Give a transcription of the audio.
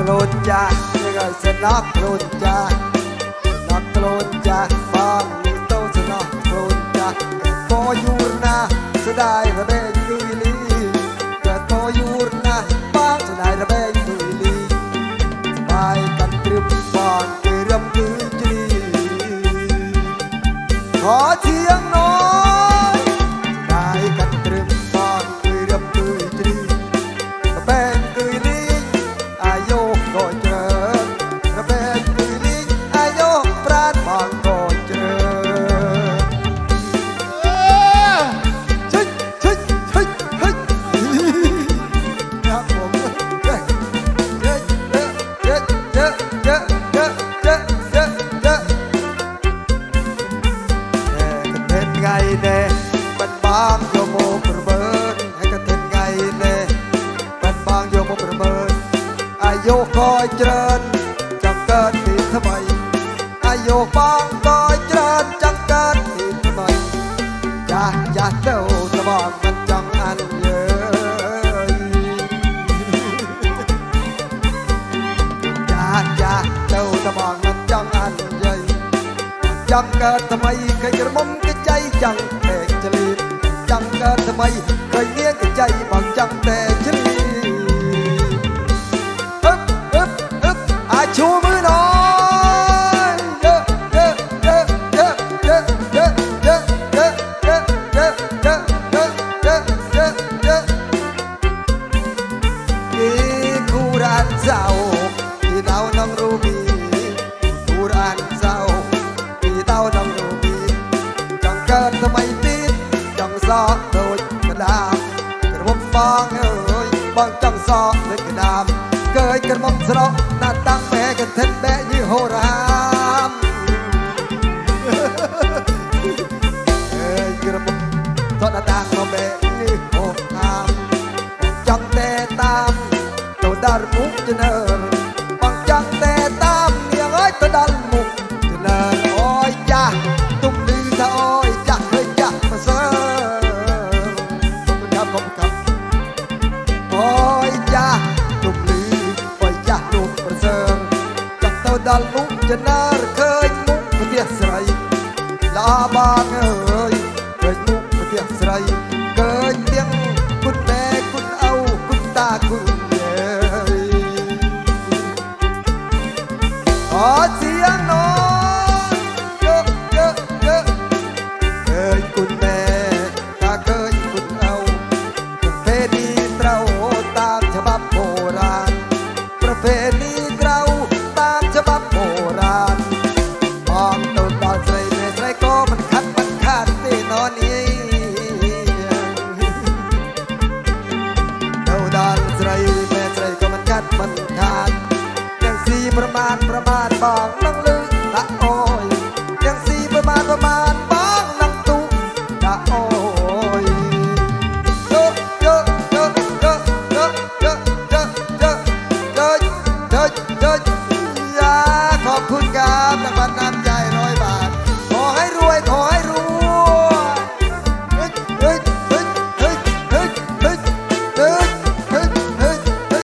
naklonja Njega se naklonja Naklonja Bam ni to se naklonja Pojurna Sedaj rebej duli Pojurna Bam sedaj rebej duli Bye. យុក៏ច្រើនចង់កើតទីថ្មីអាយុបងក៏ច្រើនចង់កើតទីថ្មីចាស់ចាស់ទៅត្បងមិនចង់អានយើយចាស់ចាស់ទៅត្បងមិនចង់អានយើយចង់កើតថ្មីគេក្រមុំគេចៃចង់ពេកចលៀតចង់កើតថ្មីគេងៀងគេចៃបងចង់តែ jauh di tahun nong rubi Quran jauh di tahun nong rubi ចង់កើតថ្មីទៀតចង់សក់ដូចក្តាមក្រមុំបងអើយបងចង់សក់ដូចក្តាមកើយក្រមុំស្រកណាតាំងបែកកន្តិនបែកយីហូរ៉ា ដល់មុខជនើបងចង់តែតាមនាងអើយទៅដល់មុខជនើអូយចាស់ទុំលឺថាអូយចាស់ឃើញចាស់ប្រសើរទុំកាប់កុំកាប់អូយចាស់ទុំលឺអូយចាស់រូបប្រសើរចង់ទៅដល់មុខជនើឃើញមុខប្រទេសស្រីឡាបងអើយឃើញមុខប្រទេសស្រីឃើញទាំង เสียงนองเยอะเยอะกุแม่ถ้าเคยคุเราประพณีเราตามฉบับโบราณ ประพณีเราตามฉบับโบราณมองตัวตอนใส่เมใส่ก็มันคัดมันขาดที่นอนนี้เท่าดานใส่เมใส่ก็มันคัดมันขาดย่งสีประมาณประมาณ บางนังลึอตะอ้อยยังสีประมาณประมาณบางนังตุตะอ้อยเยอะเยอะเยอะเยอะเยอะเยอะเยอะเยอะเยอะเยอะเยอะขอบคุณครับรางวัลน